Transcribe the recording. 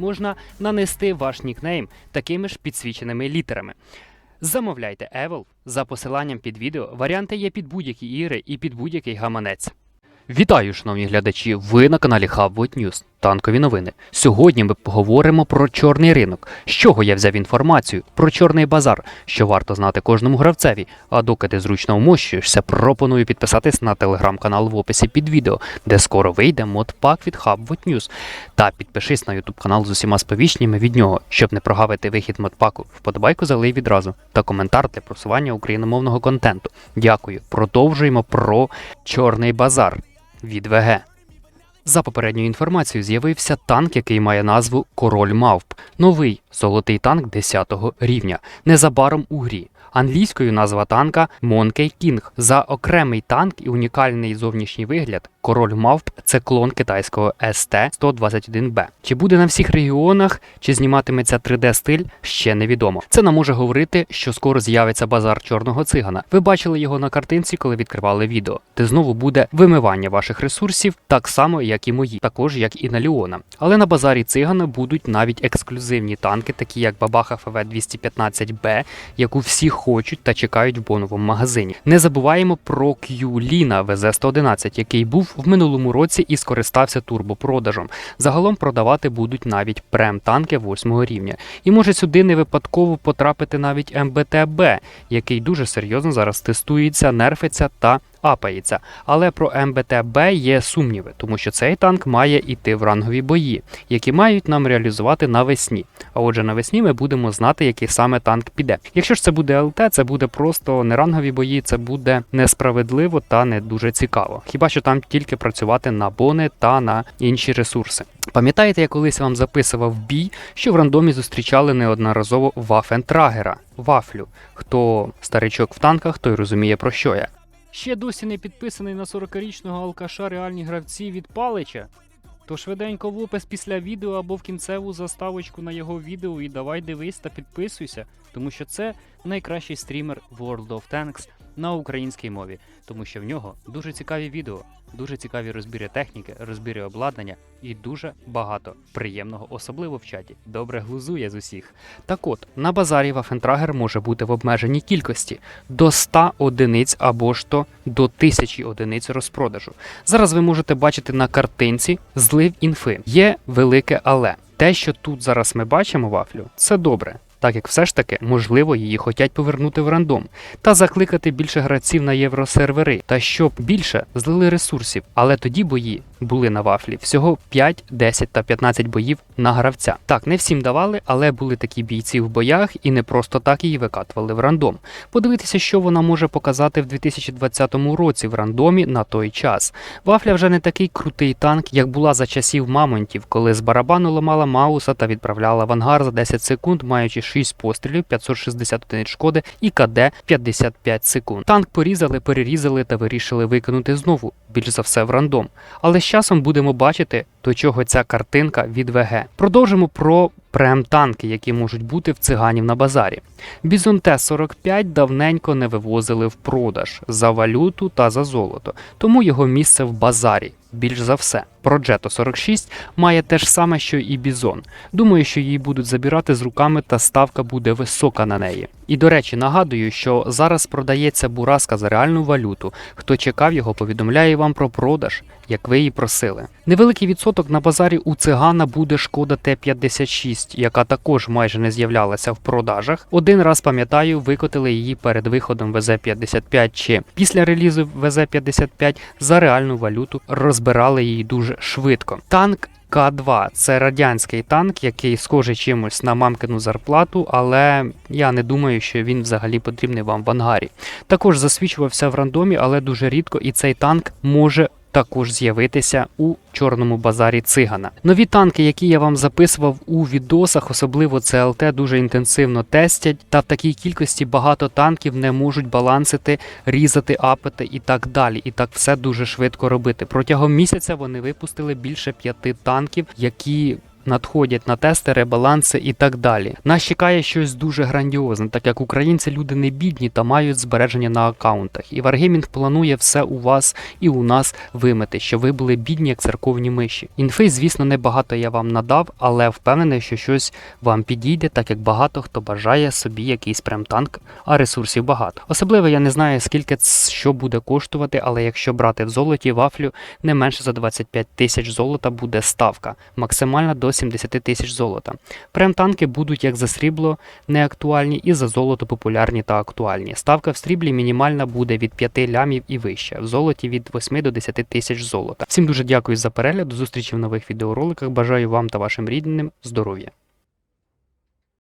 можна нанести ваш нікнейм такими ж підсвіченими літерами. Замовляйте Evil за посиланням під відео. Варіанти є під будь-які ігри і під будь-який гаманець. Вітаю, шановні глядачі! Ви на каналі Hubwood News. Танкові новини. Сьогодні ми поговоримо про чорний ринок. З чого я взяв інформацію про чорний базар, що варто знати кожному гравцеві. А доки ти зручно вмощуєшся, пропоную підписатись на телеграм-канал в описі під відео, де скоро вийде модпак від Hubwood News. Та підпишись на YouTube канал з усіма сповіщеннями від нього, щоб не прогавити вихід модпаку. Вподобайку залий відразу та коментар для просування україномовного контенту. Дякую. Продовжуємо про чорний базар від ВГ. За попередньою інформацією, з'явився танк, який має назву Король Мавп. Новий золотий танк 10 рівня. Незабаром у грі. Англійською назва танка Monkey King. За окремий танк і унікальний зовнішній вигляд. Король Мавп це клон китайського ST-121B. Чи буде на всіх регіонах, чи зніматиметься 3D-стиль, ще невідомо. Це нам може говорити, що скоро з'явиться базар чорного цигана. Ви бачили його на картинці, коли відкривали відео, де знову буде вимивання ваших ресурсів, так само, як і мої, також як і на Ліона. Але на базарі цигана будуть навіть ексклюзивні танки, такі як Бабаха ФВ-215Б, яку всі хочуть та чекають в боновому магазині. Не забуваємо про Q-Ліна ВЗ-111, який був в минулому році і скористався турбопродажем. Загалом продавати будуть навіть прем-танки 8 рівня. І може сюди не випадково потрапити навіть МБТБ, який дуже серйозно зараз тестується, нерфиться та апається. Але про МБТБ є сумніви, тому що цей танк має йти в рангові бої, які мають нам реалізувати навесні. А отже, навесні ми будемо знати, який саме танк піде. Якщо ж це буде ЛТ, це буде просто не рангові бої, це буде несправедливо та не дуже цікаво. Хіба що там тільки працювати на бони та на інші ресурси. Пам'ятаєте, я колись вам записував бій, що в рандомі зустрічали неодноразово Вафентрагера, вафлю. Хто старичок в танках, той розуміє про що я. Ще досі не підписаний на 40-річного алкаша реальні гравці від Палича. То швиденько в опис після відео або в кінцеву заставочку на його відео і давай дивись та підписуйся, тому що це найкращий стрімер World of Tanks на українській мові, тому що в нього дуже цікаві відео, дуже цікаві розбіри техніки, розбіри обладнання і дуже багато приємного, особливо в чаті. Добре глузує з усіх. Так от, на базарі Вафентрагер може бути в обмеженій кількості до 100 одиниць або ж то до 1000 одиниць розпродажу. Зараз ви можете бачити на картинці злив інфи. Є велике але. Те, що тут зараз ми бачимо вафлю, це добре. Так як все ж таки, можливо, її хотять повернути в рандом та закликати більше гравців на євросервери, та щоб більше злили ресурсів. Але тоді бої були на вафлі всього 5, 10 та 15 боїв на гравця. Так, не всім давали, але були такі бійці в боях і не просто так її викатували в рандом. Подивитися, що вона може показати в 2020 році в рандомі на той час. Вафля вже не такий крутий танк, як була за часів мамонтів, коли з барабану ламала Мауса та відправляла в ангар за 10 секунд, маючи 6 пострілів, 560 одиниць шкоди і КД 55 секунд. Танк порізали, перерізали та вирішили викинути знову, більш за все в рандом. Але з часом будемо бачити, до чого ця картинка від ВГ. Продовжимо про прем-танки, які можуть бути в циганів на базарі. Бізон Т-45 давненько не вивозили в продаж за валюту та за золото, тому його місце в базарі. Більш за все, Проджето 46 має те ж саме, що і Бізон. Думаю, що її будуть забирати з руками, та ставка буде висока на неї. І до речі, нагадую, що зараз продається бураска за реальну валюту. Хто чекав його, повідомляє вам про продаж, як ви її просили. Невеликий відсоток на базарі у цигана буде шкода Т-56, яка також майже не з'являлася в продажах. Один раз пам'ятаю, викотили її перед виходом ВЗ-55 чи після релізу ВЗ-55 за реальну валюту розбирали її дуже швидко. Танк. К2 це радянський танк, який схожий чимось на мамкину зарплату, але я не думаю, що він взагалі потрібний вам в ангарі. Також засвічувався в рандомі, але дуже рідко, і цей танк може також з'явитися у чорному базарі цигана. Нові танки, які я вам записував у відосах, особливо ЦЛТ, дуже інтенсивно тестять, та в такій кількості багато танків не можуть балансити, різати, апити і так далі. І так все дуже швидко робити. Протягом місяця вони випустили більше п'яти танків, які надходять на тести, ребаланси і так далі. Нас чекає щось дуже грандіозне, так як українці люди не бідні та мають збереження на аккаунтах. І Wargaming планує все у вас і у нас вимити, щоб ви були бідні, як церковні миші. Інфи, звісно, небагато я вам надав, але впевнений, що щось вам підійде, так як багато хто бажає собі якийсь прем-танк, а ресурсів багато. Особливо я не знаю, скільки що буде коштувати, але якщо брати в золоті вафлю, не менше за 25 тисяч золота буде ставка, максимальна до 70 тисяч золота. Прем-танки будуть як за срібло неактуальні, і за золото популярні та актуальні. Ставка в сріблі мінімальна буде від 5 лямів і вище, в золоті від 8 до 10 тисяч золота. Всім дуже дякую за перегляд. До зустрічі в нових відеороликах. Бажаю вам та вашим рідним здоров'я.